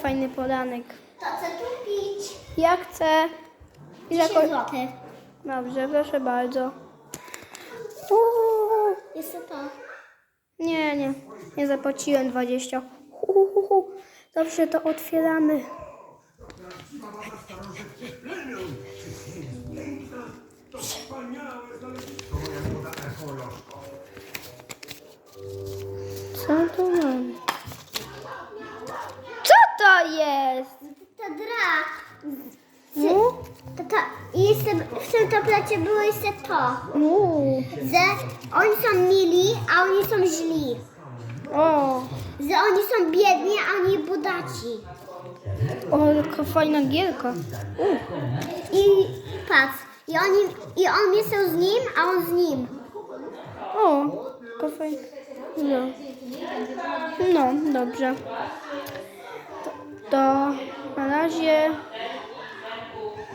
Fajny podanek. To chcę tu pić. Ja chcę. I za 10 ko- zł. Dobrze, proszę bardzo. Uuu. Jest to to. Nie, nie. Nie zapłaciłem 20. Hu, hu, hu, hu. Dobrze, to otwieramy. Jest? To dra. No? To, to, i jeszcze w tym tablecie było jeszcze to. Uuu. Że oni są mili, a oni są źli. O, Że oni są biedni, a oni budaci. o, jaka fajna gierka. U. I patrz. I, oni, I on jest z nim, a on z nim. O, jaka fajna. No. No, dobrze to na razie.